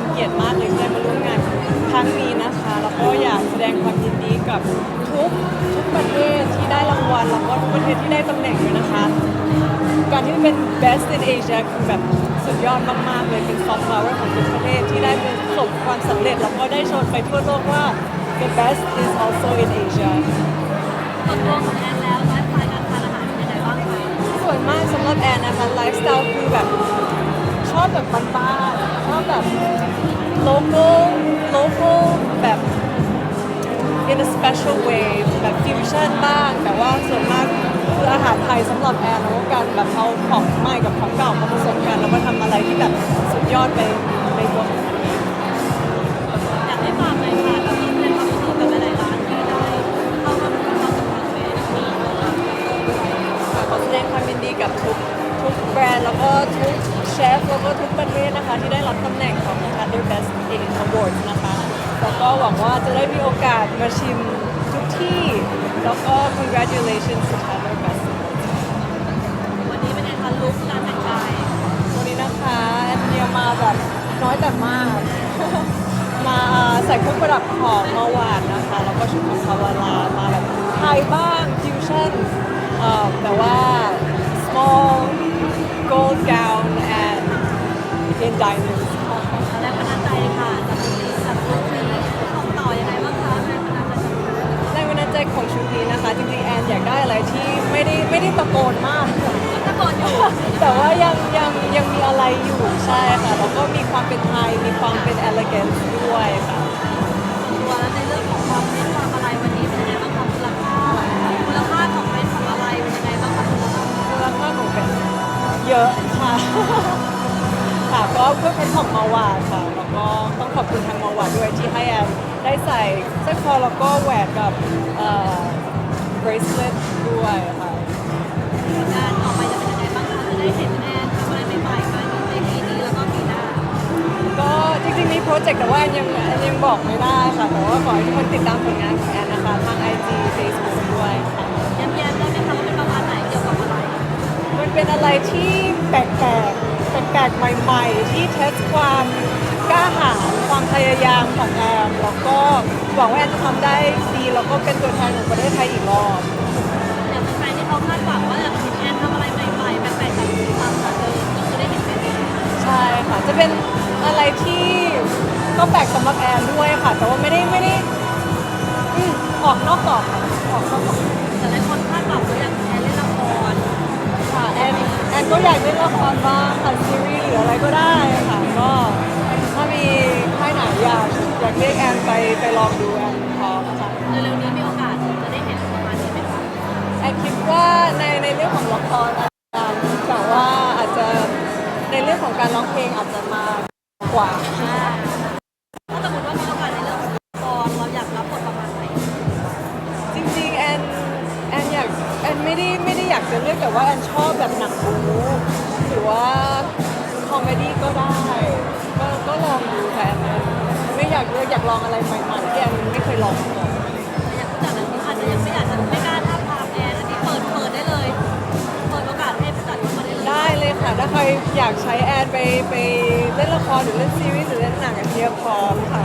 เป็นเกียรติมากเลยที่ได้มาร่วมงานครั้งนี้นะคะ แล้วก็อยากแสดงความยินดีกับทุกทุกประเทศที่ได้รางวัลแล้วก็ทุกประเทศที่ได้ตำแหน่งด้วยนะคะ การที่เป็น best in Asia คือแบบสุดยอดมากๆเลยเป็น soft power ของทุกประเทศที่ได้ประสบความสำเร็จแล้วก็ได้ชนไปทั่วโลกว่า the best is also in Asia ตัวของแอนแล้วไลฟ์สไตล์การทานอาหารเป็นยังไงบ้างคะส่วนมากสำหรับแอนนะคะไลฟ์สไตล์คือแบบชอบแบบบ้านๆ แบบ local local แบบ in a special way แบบ fusion บ้าง แต่ว่าส่วนมากคืออาหารไทยสำหรับแอนแล้วการแบบเอาของใหม่กับของเก่ามาผสมกัน แล้วมาทำอะไรที่แบบสุดยอดไปในตัวของมันอยากให้ฝากหน่อยค่ะแล้วก็แสดงความยินดีกับหลายๆร้านที่ได้เข้ามาเประสบความสำเร็จในปีนี้นะคะขอแสดงความยินดีกับทุกทุกแบรนด์แล้วก็ทุก ฟแล้วก็ทุกประเทศนะคะที่ได้รับตำแหน่งของ Under Best in Awards นะคะแล้วก็หวังว่าจะได้มีโอกาสมาชิมทุกที่ แล้วก็ congratulations to Under Best วันนี้เป็นไงคะลุคการแต่งกายวันนี้นะคะแอนเนียมาแบบน้อยแต่มาก มาใส่เครื่องประดับของมาหวานนะคะ แล้วก็ชุดของคาวาลามาแบบไทยบ้างฟิวชั่นแต่ว่า small gold gown in diamonds ค่ะแรงบันดาลใจค่ะจากลุคนี้จากลุคนี้ส่งต่อยังไงบ้างคะแรงบันดาลใจจากลุคนี้แรงบันดาลใจของชุดนี้นะคะจริงๆแอนอยากได้อะไรที่ไม่ได้ไม่ได้ตะโกนมาก ตะโกนอยู่แต่ว่ายังยังยังมีอะไรอยู่ใช่ค่ะแล้วก็มีความเป็นไทยมีความเป็น elegant ด้วยค่ะ ตัวแล้วในเรื่องของความเป็นความอะไรวันนี้เป็นยังไงบ้างคะมูลค่ามูลค่าของเป็นของอะไรเป็นยังไงบ้างคะมูลค่ามูลค่าของเป็นเยอะค่ะค่ะก็ เพื่อเป็นของมาวาค่ะแล้วก็ต้องขอบคุณทางมาวาด้วยที่ให้แอนได้ใส่สร้อยคอแล้วก็แหวนกับเอ่อ bracelet ด้วยค่ะงานต่อไปจะเป็นยังไงบ้างคะจะได้เห็นแอนทำอะไรใหม่ๆมาในปีนี้แล้วก็ปีหน้าก็จริงๆมีโปรเจกต์แต่ว่าแอนยังแอนยังบอกไม่ได้ค่ะแต่ว่าขอให้ทุกคนติดตามผลงานของแอนนะคะทาง IG Facebook ด้วยค่ะ ย้ำแย้มได้ไหมคะว่าเป็นประมาณไหนเกี่ยวกับอะไร มันเป็นอะไรที่แปลกๆ แปลกๆใหม่ ๆ ที่เทสความกล้าหาญความพยายามของแอมแล้วก็หวังว่าแอนจะทำได้ดีแล้วก็เป็นตัวแทนของประเทศไทยอีกรอบอย่างแฟนๆที่เขาคาดหวังว่าอยากเห็นแอนทำอะไรใหม่ๆแปลกๆจากความของเดิมก็คือได้เห็นเป็นยังไงใช่ค่ะจะเป็นอะไรที่ก็แปลกสำหรับแอนด้วยค่ะ แต่ว่าไม่ได้ไม่ได้อืมออกนอกกรอบค่ะออกนอกกรอบ แต่หลายคนคาดหวังว่าอยาก ก็อยากเล่นละครบ้างค่ะซีรีส์หรืออะไรก็ได้ค่ะก็ถ้ามีค่ายไหนอยากอยากเรียกแอนไปไปลองดูแอนพร้อมค่ะเร็วๆนี้มีโอกาสจะได้เห็นประมาณนี้ไหมคะแอนคิดว่าในในเรื่องของละครอาจจะแต่ว่าอาจจะในเรื่องของการร้องเพลงอาจจะมากว่าถ้า จะเลือกแต่ว่าแอนชอบแบบหนังบู๊หรือว่าคอมเมดี้ก็ได้ ก็ก็ลองดูค่ะแอนไม่อยากเลือกอยากลองอะไรใหม่ๆที่แอนไม่เคยลองมาก่อน อย่างผู้จัดนั้นอาจจะยังไม่อยากจะไม่กล้าท้าบทามแอนอันนี้เปิดเปิดได้เลย เปิดโอกาสให้ผู้จัดเข้ามาได้เลยได้เลยค่ะ ถ้าใครอยากใช้แอนไปไปเล่นละครหรือเล่นซีรีส์หรือเล่นหนังอันเทียบพร้อมค่ะ